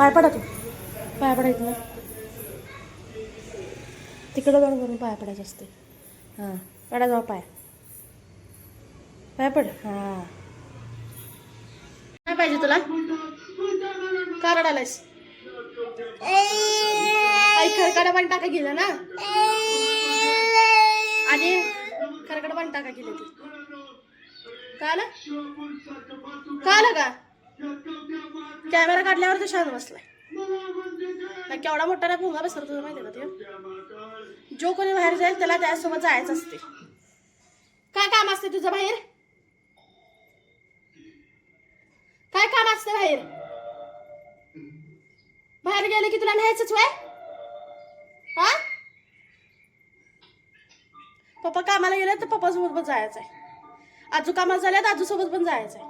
पाय पडा तू. पाय पडायचं ना तिकडं जाऊन करून पाय पडायचं असते. हां पडा जाऊ पाय. पाय पड. हां. काय पाहिजे तुला? का रडायलायस? खरकडा पण टाका गेलं ना? आणि खरकडा पण टाका गेले ती. काय आलं का? कॅमेरा काढल्यावर तो शांत बसलाय. ना केवढा मोठा ना भोंगा बसला तुला माहिती का ते? जो कोणी बाहेर जाईल त्याला त्यासोबत जायचं असते. काय काम असते तुझं बाहेर? काय काम असते बाहेर? बाहेर गेले की तुला न्यायचंच वय? हा? पप्पा कामाला गेले तर पप्पा सोबत पण जायचंय. आजू कामाला झाल्या तर आजू सोबत पण जायचंय.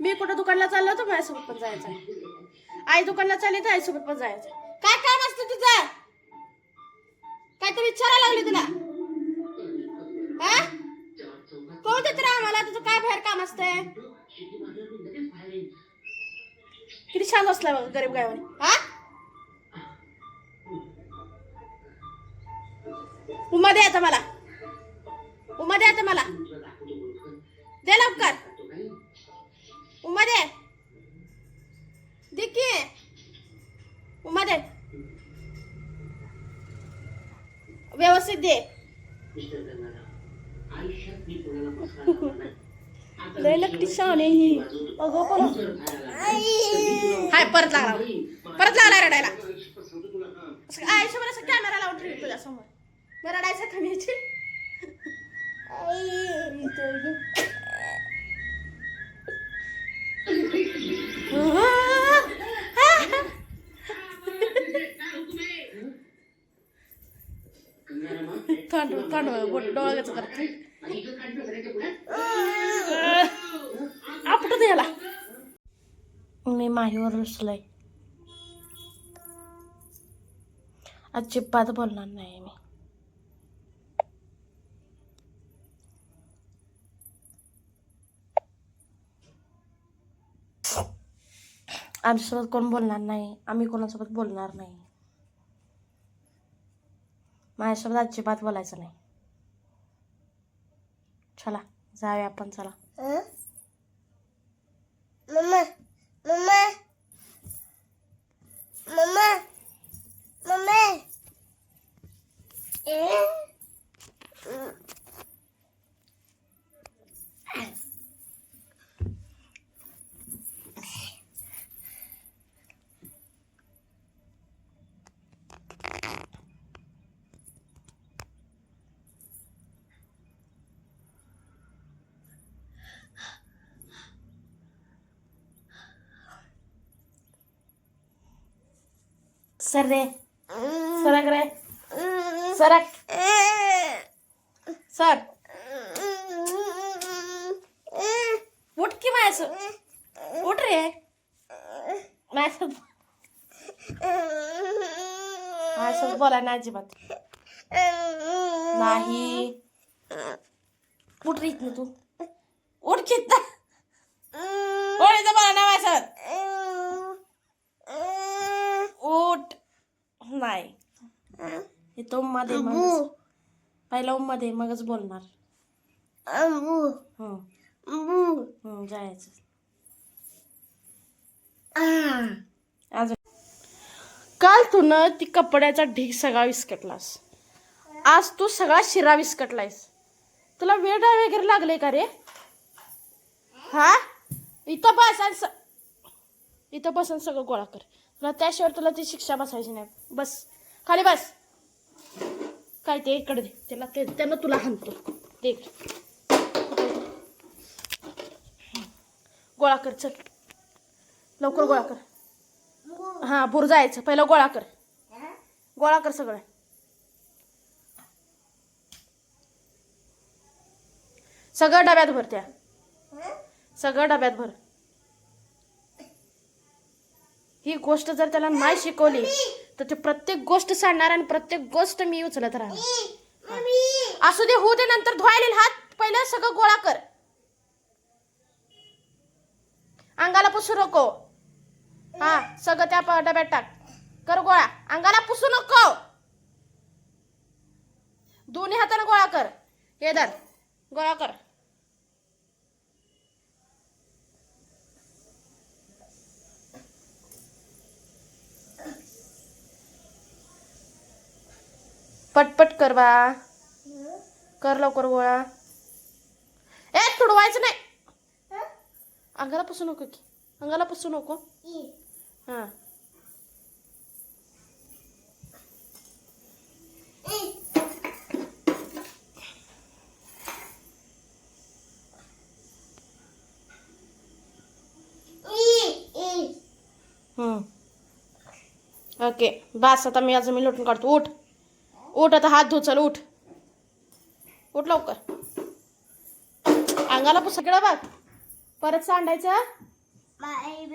मी कुठं दुकानला चाललो तर माझ्यासोबत पण जायचं. आई दुकानला चालली तर आईसोबत पण जायचं. काय काम असतं तुझं काय विचारायला लागली तुला? हा? कोण देत आम्हाला? तुझं काय बाहेर काम असतंय? किती छान असला बघ गरीब गायवाने. हा? उमा द्या आता मला. उमा द्या आता मला. दे लवकर. व्यवस्थित दे. लय लकटी शाने ही. अगं परत हाय परत लागला परत लागला रडायला. आयुष्यभर असं कॅमेरा लावून ठेवी तुझ्या समोर. मग रडायचं कमी याची. तांडव डोळ्याचं करते आपटत याला. मी माहीवर रुसलय. अजिबात बोलणार नाही मी. आमच्यासोबत कोण बोलणार नाही आम्ही कोणासोबत बोलणार नाही. माझ्यासोबत अजिबात बोलायचं नाही. चला जाऊया आपण चला. मम्मा मम्मा. मम्मा मम्मा. सर रे सरक रे सरक सर उठ की माझ्यासोबत उठ रे माझ्यासोबत माझ्यासोबत बोला ना अजिबात नाही उठ रे इथनं तू उठ की इथनं. उठ इथं बोला ना माझ्यासोबत उठ नाही इथं उम्मा दे मग पहिला उम्मा दे मगच बोलणार. हं. हं जायचं. अजून काल तू न ती कपड्याचा ढीग सगळा विस्कटलास. आज तू सगळा शिरा विस्कटलायस. तुला वेळ वगैरे लागले का रे? हा? इथं बस आणि स- इथं बस आणि सगळं गोळा कर. तुला त्याशिवाय तुला ती शिक्षा बसायची नाही. बस. खाली बस. काय ते इकडे दे. त्याला ते त्यानं तुला हाणतो. ते गोळा कर चल. लवकर गोळा कर. हा भूर जायचं. पहिलं गोळा कर. गोळा कर सगळं. सगळं डब्यात भर त्या. सगळं डब्यात भर. ही गोष्ट जर त्याला नाही शिकवली तर ते प्रत्येक गोष्ट सांगणार आणि प्रत्येक गोष्ट मी उचलत राहणार. असू दे होऊ दे नंतर धुवायला हात. पहिलं सगळं गोळा कर. अंगाला पुसू नको. हा सगळं त्या डब्यात टाक. कर गोळा. अंगाला पुसू नको. दोन्ही हाताने गोळा कर. हे धर. गोळा कर. पटपट कर बा. कर लवकर गोळा. ए तुडवायचं नाही. अंगाला पुसू नको की. अंगाला पुसू नको. हा. ओके. बस आता मी आज मी लोटून काढतो. उठ. उठ आता हात धु चल उठ. उठ लवकर. अंगाला पुस सगळं बघ. परत सांडायचं? नाही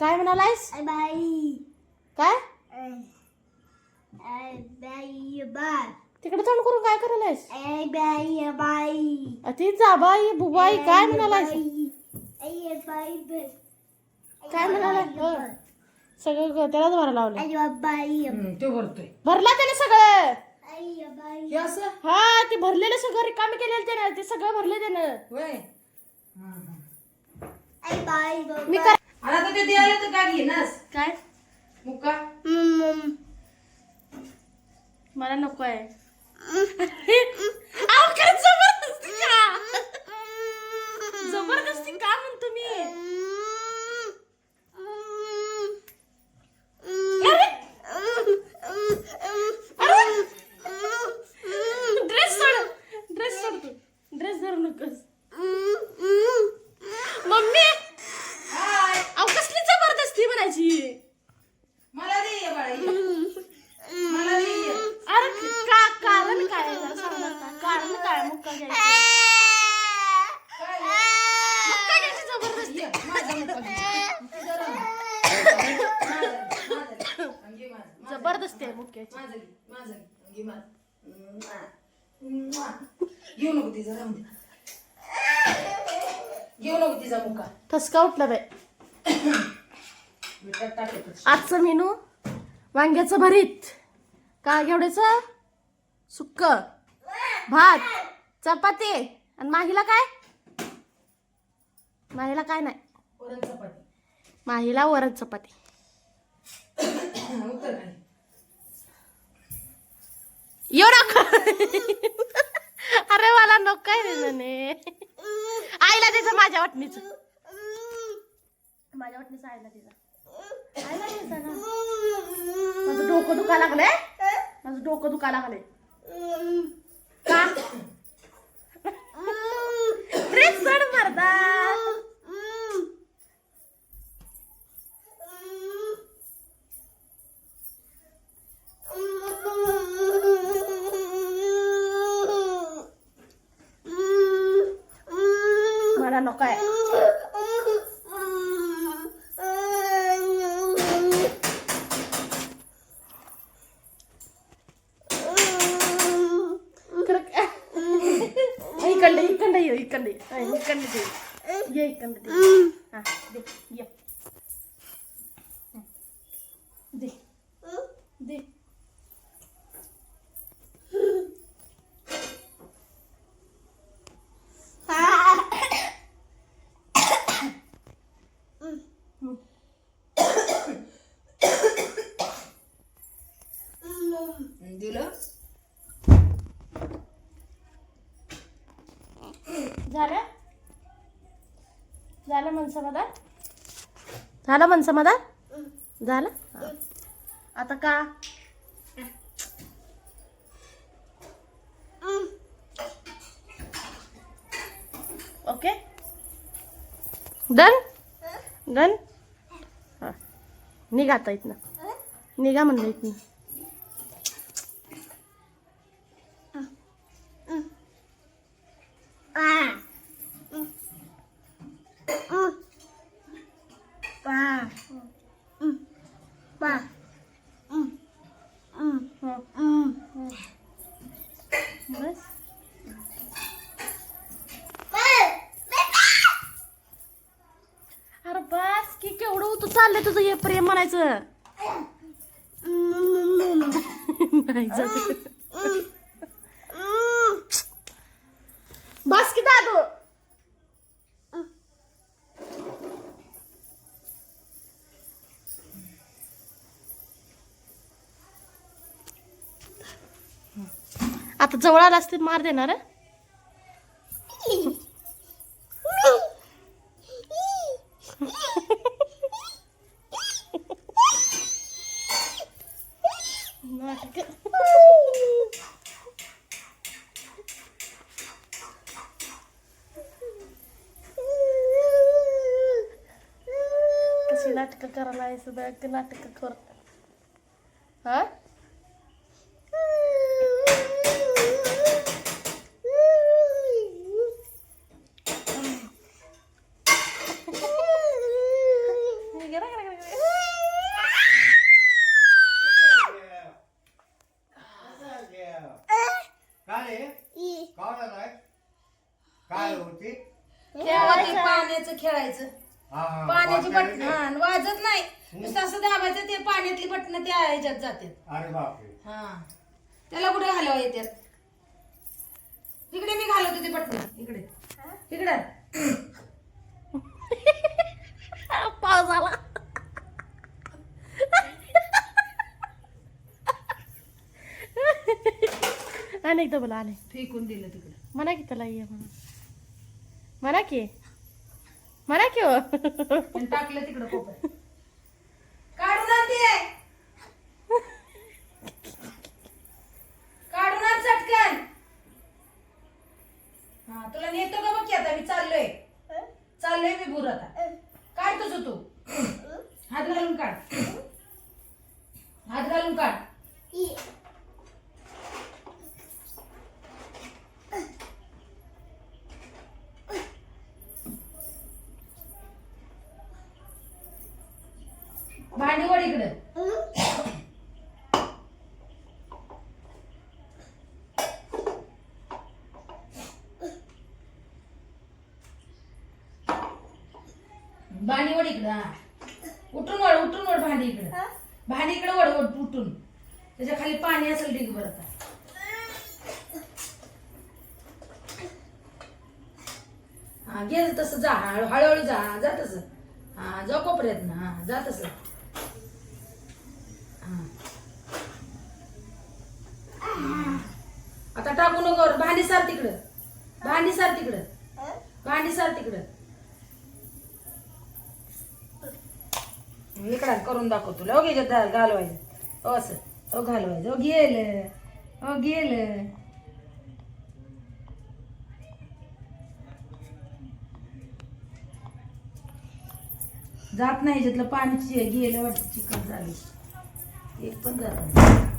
काय म्हणालायस? काय? तिकडे तोंड करून काय करायलायस? ए बाई बाई अति बुबाई काय म्हणालायस? काय म्हणालाय हो. सगळं त्यालाच भरा लावलं बाई. तो भरतोय. भरला त्याने सगळं. हे असं? हा ते भरलेलं सगळं रिकामी केलेलं त्यानं ते सगळं भरले त्यानं. होय? मी काय आता तर ते द्यायला तर काय घेणार? काय? मुक्का? मला नको आहे अहो, जबरदस्ती का? जबरदस्ती का म्हणतो मी अरे ड्रेस सोड ड्रेस सोड तू ड्रेस धरू नकोस मम्मी अहो कसली जबरदस्ती म्हणायची मला दे ये बाळा ये. मला दे ये. अरे का कारण काय आहे जरा सांग बरं का? कारण काय मुक्का घ्यायची काय जबरदस्ती आहे घेऊ नको तिचा राहून दे घेऊ नको तिचा ठसका उठला बाई. मिठात टाकतो आजचं मेनू वांग्याचं भरीत. काय घेवड्याचं? सुक्क. भात. चपाती आणि माहीला काय? माहीला काय नाही. वरण चपाती. माहीला वरण चपाती. येऊ नका अरे मला नको काय रे आईला द्यायचं माझ्या वाटणीचं. माझ्या वाटणीचं आईला द्यायचं आईला द्यायचं ना. माझं डोकं दुखा लागलंय. माझं डोकं दुखा लागलंय. का? मला नको ये इकडे ये. इकडे दे ये इकडे दे मन समाधान झालं मन समाधान झालं. आता का? ओके. डन? डन? हा. निघा आता इथनं. निघा म्हणलं इथनं. अरे बस की केवढं होतं चाललंय तुझं हे प्रेम म्हणायचं बस की दादू. आता जवळ आला असते मार देणार कशी नाटकं करायला आहे नाटकं कर. हा काय रे? काय झालंय? काय होती खेळायचं पाण्याचं खेळायचं हा, पाण्याची वाटलं बटन रे? हा वाजत नाही नुसतं असं दाबायचं ते पाण्यातली बटन त्या ह्याच्यात जाते. अरे बापरे. हा. त्याला कुठे घालावं येतात इकडे मी घालवते ते बटन इकडे. इकडे पाऊस आला अनेकदा बोला अनेक फेकून दिलं तिकडे. म्हणा की त्याला ये म्हणा. म्हणा की. म्हणा की हो. आणि टाकलं तिकडं कोपऱ्यात काढून आण ते काढून आण चटकन हा तुला नेतो का बघ की आता मी चाललोय चाललोय आता. काढ तुझं तू. हात घालून काढ. हात घालून काढ. भांडी इकडं भांडी वड इकडं हा उठून वड उठून वड भांडी इकडं भांडी इकडं वड वड उठून त्याच्याखाली पाणी असेल ढीग भरता हा घे तसं जा जा हा, जा हा जाऊ कोपऱ्यात ना हा जात असं आता टाकू नको भांडी सार तिकडं. भांडी सार तिकडं. भांडी सार तिकडं. इकडं करून दाखव तुला ओके घालवायचं. असं. हो घालवायचं. हो गेलं. ओ गेलं. जात नाही ज्यातलं पाणी गेलं वाटतं चिकन झाली. एक पण जात नाही.